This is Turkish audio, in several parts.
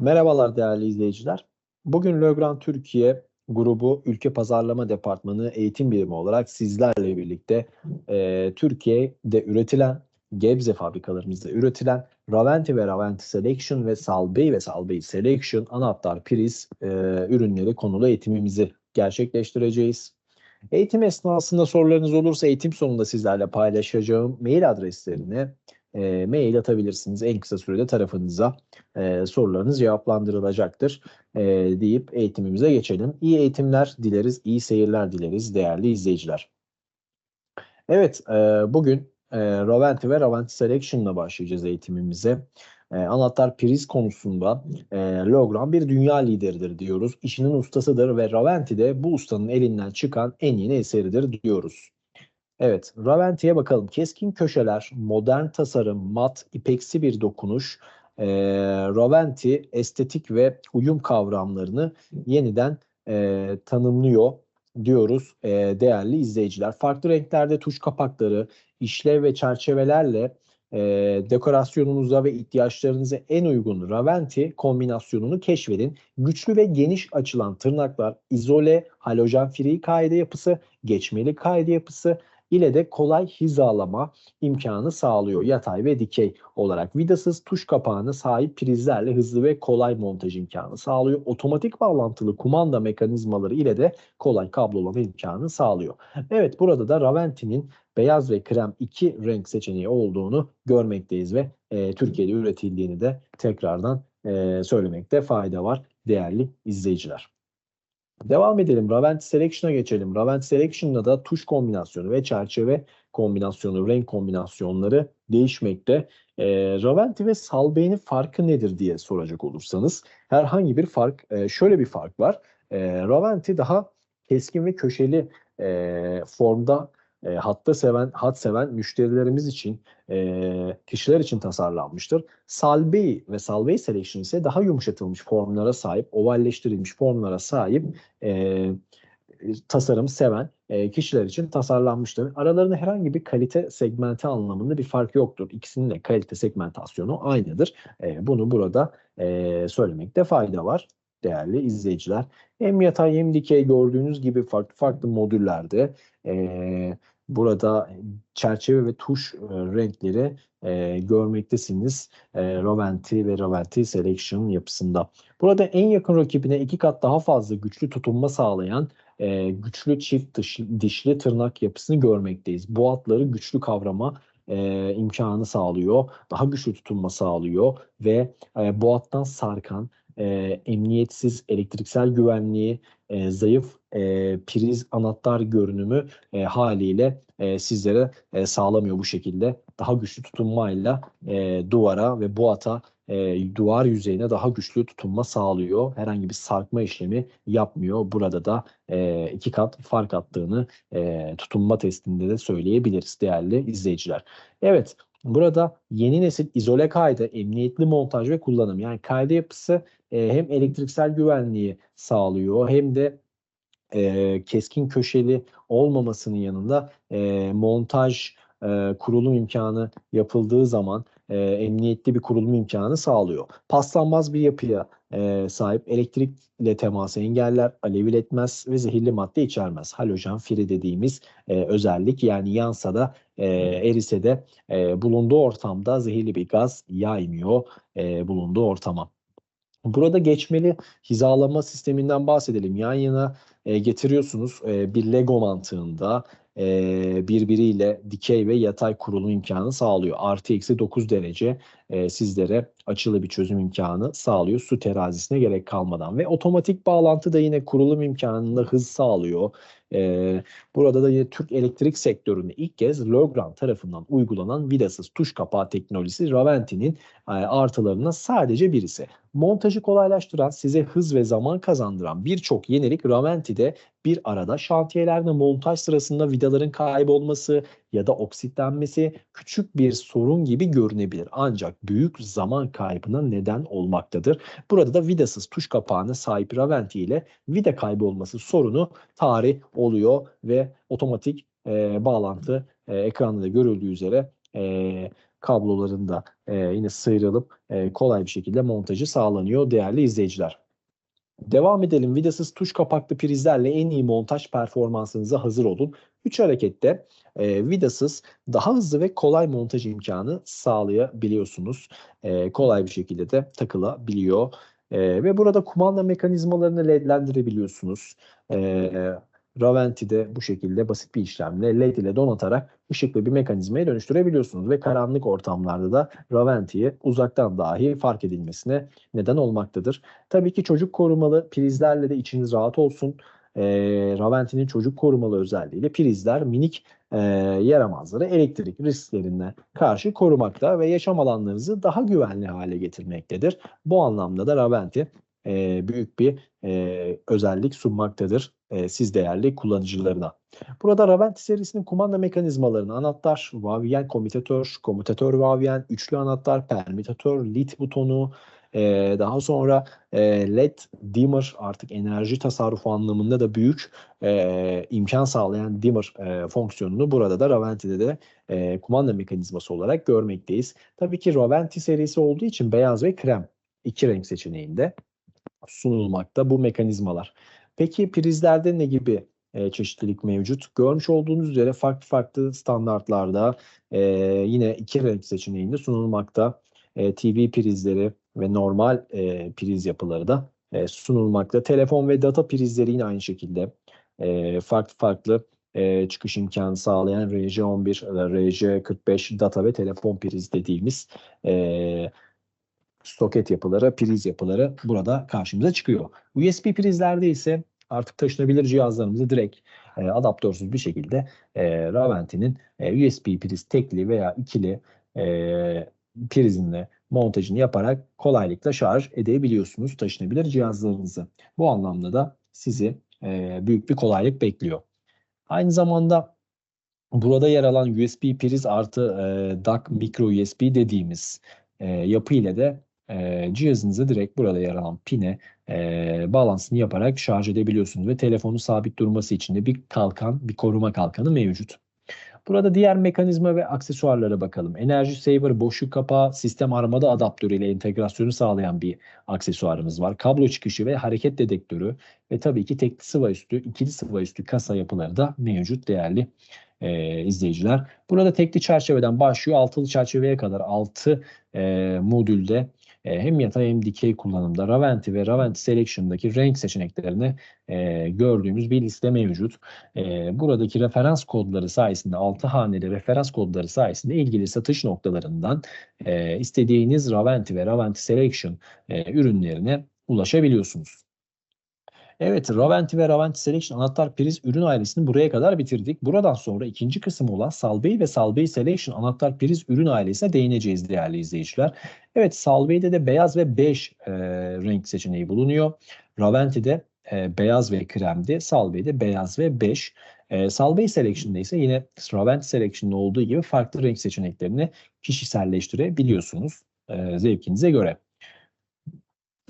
Merhabalar değerli izleyiciler. Bugün Legrand Türkiye grubu Ülke Pazarlama Departmanı eğitim birimi olarak sizlerle birlikte e, Türkiye'de üretilen, Gebze fabrikalarımızda üretilen Raventi ve Raventi Selection ve Salbey ve Salbey Selection anahtar priz e, ürünleri konulu eğitimimizi gerçekleştireceğiz. Eğitim esnasında sorularınız olursa eğitim sonunda sizlerle paylaşacağım mail adreslerini e, mail atabilirsiniz. En kısa sürede tarafınıza e, sorularınız cevaplandırılacaktır e, deyip eğitimimize geçelim. İyi eğitimler dileriz, iyi seyirler dileriz değerli izleyiciler. Evet, e, bugün e, Raventi ve Raventi Selection'la başlayacağız eğitimimize. E, anahtar priz konusunda e, Logran bir dünya lideridir diyoruz. İşinin ustasıdır ve Raventi de bu ustanın elinden çıkan en yeni eseridir diyoruz. Evet, Raventi'ye bakalım. Keskin köşeler, modern tasarım, mat, ipeksi bir dokunuş. E, Raventi estetik ve uyum kavramlarını yeniden e, tanımlıyor diyoruz e, değerli izleyiciler. Farklı renklerde tuş kapakları, işlev ve çerçevelerle e, dekorasyonunuza ve ihtiyaçlarınıza en uygun Raventi kombinasyonunu keşfedin. Güçlü ve geniş açılan tırnaklar, izole, halojen free kaide yapısı, geçmeli kaide yapısı, ile de kolay hizalama imkanı sağlıyor yatay ve dikey olarak. Vidasız tuş kapağına sahip prizlerle hızlı ve kolay montaj imkanı sağlıyor. Otomatik bağlantılı kumanda mekanizmaları ile de kolay kablolama imkanı sağlıyor. Evet burada da Raventi'nin beyaz ve krem iki renk seçeneği olduğunu görmekteyiz ve e, Türkiye'de üretildiğini de tekrardan e, söylemekte fayda var değerli izleyiciler. Devam edelim. Ravent Selection'a geçelim. Ravent Selection'da da tuş kombinasyonu ve çerçeve kombinasyonu, renk kombinasyonları değişmekte. E, Raventi ve Salbey'nin farkı nedir diye soracak olursanız herhangi bir fark, e, şöyle bir fark var. E, Raventi daha keskin ve köşeli e, formda e, hatta seven, hat seven müşterilerimiz için, e, kişiler için tasarlanmıştır. Salbei ve Salbei Selection ise daha yumuşatılmış formlara sahip, ovalleştirilmiş formlara sahip e, tasarım seven e, kişiler için tasarlanmıştır. Aralarında herhangi bir kalite segmenti anlamında bir fark yoktur. İkisinin de kalite segmentasyonu aynıdır. E, bunu burada e, söylemekte fayda var değerli izleyiciler. Hem yatay hem dikey gördüğünüz gibi farklı farklı modüllerde e, burada çerçeve ve tuş e, renkleri e, görmektesiniz e, Roventi ve Roventi Selection yapısında. Burada en yakın rakibine iki kat daha fazla güçlü tutunma sağlayan e, güçlü çift dişli, dişli tırnak yapısını görmekteyiz. Bu atları güçlü kavrama e, imkanı sağlıyor. Daha güçlü tutunma sağlıyor ve e, boğattan sarkan e, emniyetsiz elektriksel güvenliği, e, zayıf e, priz anahtar görünümü e, haliyle e, sizlere e, sağlamıyor bu şekilde. Daha güçlü tutunmayla e, duvara ve bu ata e, duvar yüzeyine daha güçlü tutunma sağlıyor. Herhangi bir sarkma işlemi yapmıyor. Burada da e, iki kat fark attığını e, tutunma testinde de söyleyebiliriz değerli izleyiciler. Evet Burada yeni nesil izole kaydı, emniyetli montaj ve kullanım. Yani kaydı yapısı e, hem elektriksel güvenliği sağlıyor hem de e, keskin köşeli olmamasının yanında e, montaj e, kurulum imkanı yapıldığı zaman e, emniyetli bir kurulum imkanı sağlıyor. Paslanmaz bir yapıya e, sahip elektrikle teması engeller, aleviletmez ve zehirli madde içermez. Halojen free dediğimiz e, özellik yani yansa da e, erise de e, bulunduğu ortamda zehirli bir gaz yaymıyor e, bulunduğu ortama. Burada geçmeli hizalama sisteminden bahsedelim. Yan yana e, getiriyorsunuz e, bir Lego mantığında e, birbiriyle dikey ve yatay kurulum imkanı sağlıyor. Artı eksi 9 derece e, sizlere açılı bir çözüm imkanı sağlıyor. Su terazisine gerek kalmadan ve otomatik bağlantı da yine kurulum imkanında hız sağlıyor. E, burada da yine Türk elektrik sektöründe ilk kez Logran tarafından uygulanan vidasız tuş kapağı teknolojisi Raventi'nin e, artılarından sadece birisi. Montajı kolaylaştıran, size hız ve zaman kazandıran birçok yenilik Raventi'de bir arada şantiyelerde montaj sırasında vidaların kaybolması ya da oksitlenmesi küçük bir sorun gibi görünebilir. Ancak büyük zaman kaybına neden olmaktadır. Burada da vidasız tuş kapağına sahip Raventi ile vida kaybolması sorunu tarih oluyor ve otomatik e, bağlantı e, ekranda da görüldüğü üzere e, kablolarında e, yine sıyrılıp e, kolay bir şekilde montajı sağlanıyor değerli izleyiciler. Devam edelim. Vidasız tuş kapaklı prizlerle en iyi montaj performansınıza hazır olun. 3 harekette e, vidasız daha hızlı ve kolay montaj imkanı sağlayabiliyorsunuz. E, kolay bir şekilde de takılabiliyor. E, ve burada kumanda mekanizmalarını ledlendirebiliyorsunuz. E, Raventi'de bu şekilde basit bir işlemle LED ile donatarak ışıklı bir mekanizmaya dönüştürebiliyorsunuz ve karanlık ortamlarda da Raventi'yi uzaktan dahi fark edilmesine neden olmaktadır. Tabii ki çocuk korumalı prizlerle de içiniz rahat olsun. E, Raventi'nin çocuk korumalı özelliğiyle prizler minik e, yaramazları elektrik risklerine karşı korumakta ve yaşam alanlarınızı daha güvenli hale getirmektedir. Bu anlamda da Raventi e, büyük bir e, özellik sunmaktadır e, siz değerli kullanıcılarına. Burada Raventi serisinin kumanda mekanizmalarını anahtar, vavyen komutatör, komutatör vavyen, üçlü anahtar, permütatör, lit butonu, e, daha sonra e, LED dimmer artık enerji tasarrufu anlamında da büyük e, imkan sağlayan dimmer e, fonksiyonunu burada da Raventi'de de e, kumanda mekanizması olarak görmekteyiz. Tabii ki Raventi serisi olduğu için beyaz ve krem iki renk seçeneğinde sunulmakta bu mekanizmalar. Peki prizlerde ne gibi e, çeşitlilik mevcut? Görmüş olduğunuz üzere farklı farklı standartlarda e, yine iki renk seçeneğinde sunulmakta. E, TV prizleri ve normal e, priz yapıları da e, sunulmakta. Telefon ve data prizleri yine aynı şekilde e, farklı farklı e, çıkış imkanı sağlayan RJ11, RJ45 data ve telefon priz dediğimiz e, soket yapıları, priz yapıları burada karşımıza çıkıyor. USB prizlerde ise artık taşınabilir cihazlarımızı direkt e, adaptörsüz bir şekilde e, Raventi'nin e, USB priz tekli veya ikili e, prizinle montajını yaparak kolaylıkla şarj edebiliyorsunuz taşınabilir cihazlarınızı. Bu anlamda da sizi e, büyük bir kolaylık bekliyor. Aynı zamanda burada yer alan USB priz artı e, DAC micro USB dediğimiz e, yapı ile de e, cihazınızı direkt burada yer alan pine e, bağlantısını yaparak şarj edebiliyorsunuz ve telefonu sabit durması için de bir kalkan, bir koruma kalkanı mevcut. Burada diğer mekanizma ve aksesuarlara bakalım. Enerji Saver boşluk kapağı sistem armada adaptörü ile entegrasyonu sağlayan bir aksesuarımız var. Kablo çıkışı ve hareket dedektörü ve tabii ki tekli sıva üstü, ikili sıva üstü kasa yapıları da mevcut değerli e, izleyiciler. Burada tekli çerçeveden başlıyor altılı çerçeveye kadar 6 e, modülde e, hem yatay hem dikey kullanımda Raventi ve Raventi Selection'daki renk seçeneklerini e, gördüğümüz bir liste mevcut. E, buradaki referans kodları sayesinde 6 haneli referans kodları sayesinde ilgili satış noktalarından e, istediğiniz Raventi ve Raventi Selection e, ürünlerine ulaşabiliyorsunuz. Evet, Raventi ve Raventi Selection anahtar priz ürün ailesini buraya kadar bitirdik. Buradan sonra ikinci kısım olan Salbey ve Salbey Selection anahtar priz ürün ailesine değineceğiz değerli izleyiciler. Evet, Salbey'de de beyaz ve bej e, renk seçeneği bulunuyor. Raventi'de e, beyaz ve kremdi. Salbey'de beyaz ve bej. E, Salbey Selection'da ise yine Raventi Selection'da olduğu gibi farklı renk seçeneklerini kişiselleştirebiliyorsunuz e, zevkinize göre.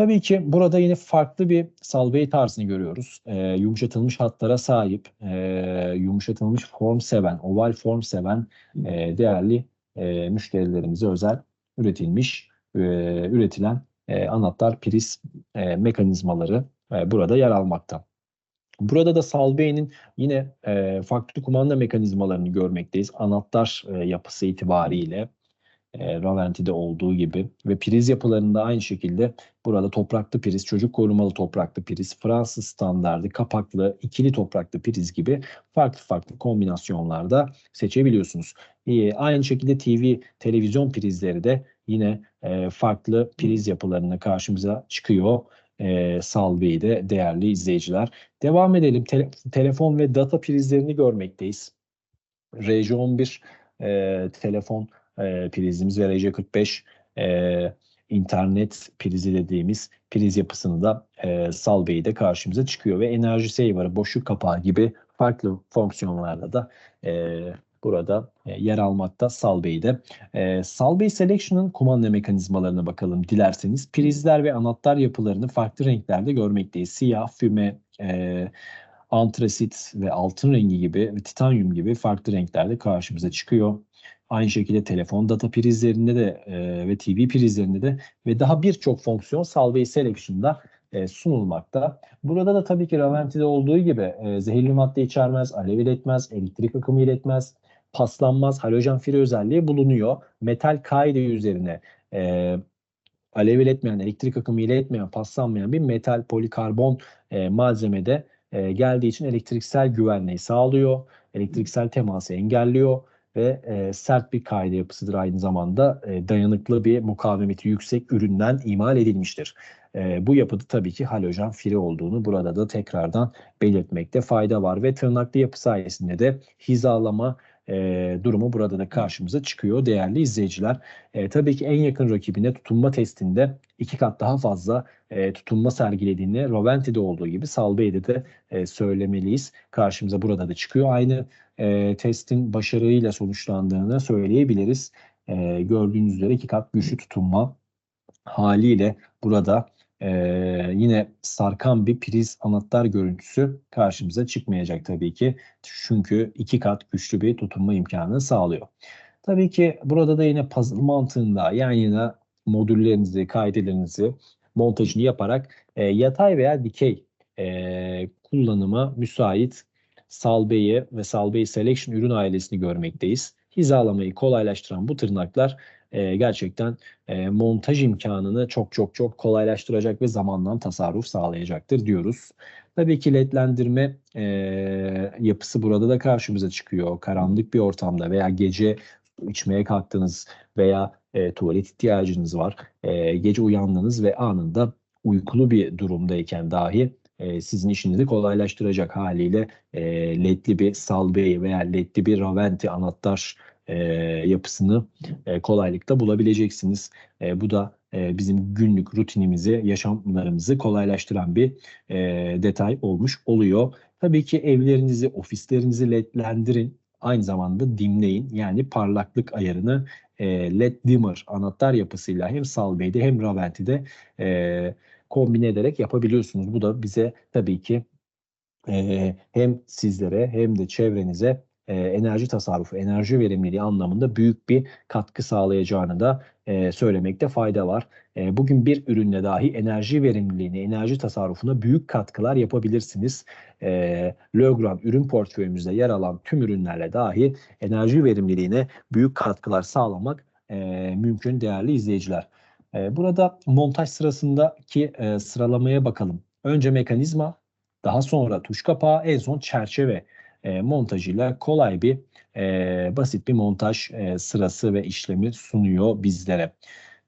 Tabii ki burada yine farklı bir salbey tarzını görüyoruz. E, yumuşatılmış hatlara sahip, e, yumuşatılmış form seven, oval form seven e, değerli e, müşterilerimize özel üretilmiş, e, üretilen e, anahtar priz e, mekanizmaları e, burada yer almakta. Burada da Salbey'in yine e, farklı kumanda mekanizmalarını görmekteyiz. Anahtar e, yapısı itibariyle e, Raventi'de olduğu gibi ve priz yapılarında aynı şekilde burada topraklı priz, çocuk korumalı topraklı priz, Fransız standardı, kapaklı, ikili topraklı priz gibi farklı farklı kombinasyonlarda seçebiliyorsunuz. E, aynı şekilde TV, televizyon prizleri de yine e, farklı priz yapılarına karşımıza çıkıyor. E, Salve'de değerli izleyiciler. Devam edelim. Tele, telefon ve data prizlerini görmekteyiz. RJ11 e, telefon e, prizimiz ve RJ45 e, internet prizi dediğimiz priz yapısını da e, Salbey'de karşımıza çıkıyor ve enerji saver'ı, boşluk kapağı gibi farklı fonksiyonlarla da e, burada e, yer almakta Salbey'de. E, Salbey Selection'ın kumanda mekanizmalarına bakalım dilerseniz. Prizler ve anahtar yapılarını farklı renklerde görmekteyiz. Siyah, füme, e, antrasit ve altın rengi gibi ve titanyum gibi farklı renklerde karşımıza çıkıyor. Aynı şekilde telefon data prizlerinde de e, ve TV prizlerinde de ve daha birçok fonksiyon Salve Selection'da e, sunulmakta. Burada da tabii ki Raventi'de olduğu gibi e, zehirli madde içermez, alev iletmez, elektrik akımı iletmez, paslanmaz, halojen free özelliği bulunuyor. Metal kaide üzerine e, alev iletmeyen, elektrik akımı iletmeyen, paslanmayan bir metal polikarbon e, malzemede e, geldiği için elektriksel güvenliği sağlıyor, elektriksel teması engelliyor ve e, sert bir kaide yapısıdır aynı zamanda e, dayanıklı bir mukavemeti yüksek üründen imal edilmiştir. E, bu yapıda tabii ki halojen free olduğunu burada da tekrardan belirtmekte fayda var ve tırnaklı yapı sayesinde de hizalama e, durumu burada da karşımıza çıkıyor değerli izleyiciler. E, tabii ki en yakın rakibine tutunma testinde iki kat daha fazla e, tutunma sergilediğini Roventi'de olduğu gibi Salbe'de de e, söylemeliyiz. Karşımıza burada da çıkıyor. Aynı e, testin başarıyla sonuçlandığını söyleyebiliriz. E, gördüğünüz üzere iki kat güçlü tutunma haliyle burada ee, yine sarkan bir priz anahtar görüntüsü karşımıza çıkmayacak tabii ki. Çünkü iki kat güçlü bir tutunma imkanı sağlıyor. Tabii ki burada da yine puzzle mantığında yan yana modüllerinizi, kaidelerinizi montajını yaparak e, yatay veya dikey e, kullanıma müsait Salbe'yi ve Salbe'yi Selection ürün ailesini görmekteyiz. Hizalamayı kolaylaştıran bu tırnaklar e, gerçekten e, montaj imkanını çok çok çok kolaylaştıracak ve zamandan tasarruf sağlayacaktır diyoruz. Tabii ki ledlendirme e, yapısı burada da karşımıza çıkıyor. Karanlık bir ortamda veya gece içmeye kalktınız veya e, tuvalet ihtiyacınız var. E, gece uyandınız ve anında uykulu bir durumdayken dahi e, sizin işinizi kolaylaştıracak haliyle e, ledli bir Salbey veya ledli bir Raventi anahtar e, yapısını e, kolaylıkla bulabileceksiniz. E, bu da e, bizim günlük rutinimizi, yaşamlarımızı kolaylaştıran bir e, detay olmuş oluyor. Tabii ki evlerinizi, ofislerinizi ledlendirin. Aynı zamanda dimleyin. Yani parlaklık ayarını e, LED dimmer anahtar yapısıyla hem Salbey'de hem Raventi'de e, kombine ederek yapabiliyorsunuz. Bu da bize tabii ki e, hem sizlere hem de çevrenize e, enerji tasarrufu, enerji verimliliği anlamında büyük bir katkı sağlayacağını da e, söylemekte fayda var. E, bugün bir ürünle dahi enerji verimliliğine, enerji tasarrufuna büyük katkılar yapabilirsiniz. E, Legrand ürün portföyümüzde yer alan tüm ürünlerle dahi enerji verimliliğine büyük katkılar sağlamak e, mümkün değerli izleyiciler. E, burada montaj sırasındaki e, sıralamaya bakalım. Önce mekanizma, daha sonra tuş kapağı, en son çerçeve e, montajıyla kolay bir e, basit bir montaj e, sırası ve işlemi sunuyor bizlere.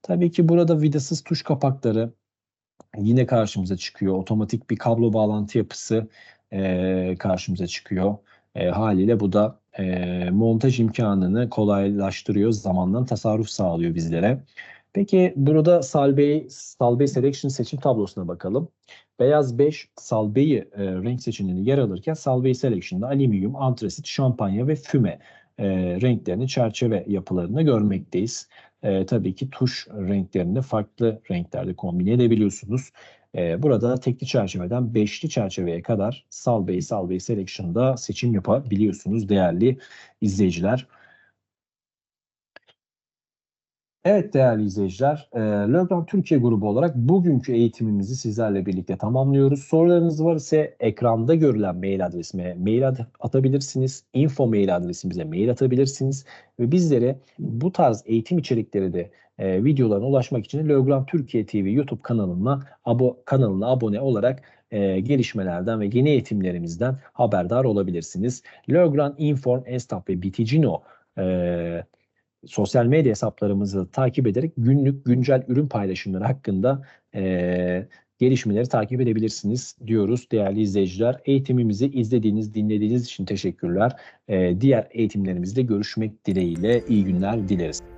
Tabii ki burada vidasız tuş kapakları yine karşımıza çıkıyor. Otomatik bir kablo bağlantı yapısı e, karşımıza çıkıyor. E, haliyle bu da e, montaj imkanını kolaylaştırıyor, zamandan tasarruf sağlıyor bizlere. Peki burada Salbey, Salbey Selection seçim tablosuna bakalım. Beyaz 5 Salbey e, renk seçeneğinde yer alırken Salbey Selection'da alüminyum, antrasit, şampanya ve füme e, renklerini çerçeve yapılarını görmekteyiz. E, tabii ki tuş renklerini farklı renklerde kombine edebiliyorsunuz. E, burada tekli çerçeveden beşli çerçeveye kadar Salbey, Salbey Selection'da seçim yapabiliyorsunuz değerli izleyiciler. Evet değerli izleyiciler, e, Legrand Türkiye grubu olarak bugünkü eğitimimizi sizlerle birlikte tamamlıyoruz. Sorularınız var ise ekranda görülen mail adresime mail atabilirsiniz. Info mail adresimize mail atabilirsiniz. Ve bizlere bu tarz eğitim içerikleri de e, videolarına ulaşmak için Legrand Türkiye TV YouTube kanalına, abo, kanalına abone olarak e, gelişmelerden ve yeni eğitimlerimizden haberdar olabilirsiniz. Legrand Inform, Estaf ve Biticino e, sosyal medya hesaplarımızı takip ederek günlük güncel ürün paylaşımları hakkında e, gelişmeleri takip edebilirsiniz diyoruz değerli izleyiciler. Eğitimimizi izlediğiniz, dinlediğiniz için teşekkürler. E, diğer eğitimlerimizde görüşmek dileğiyle iyi günler dileriz.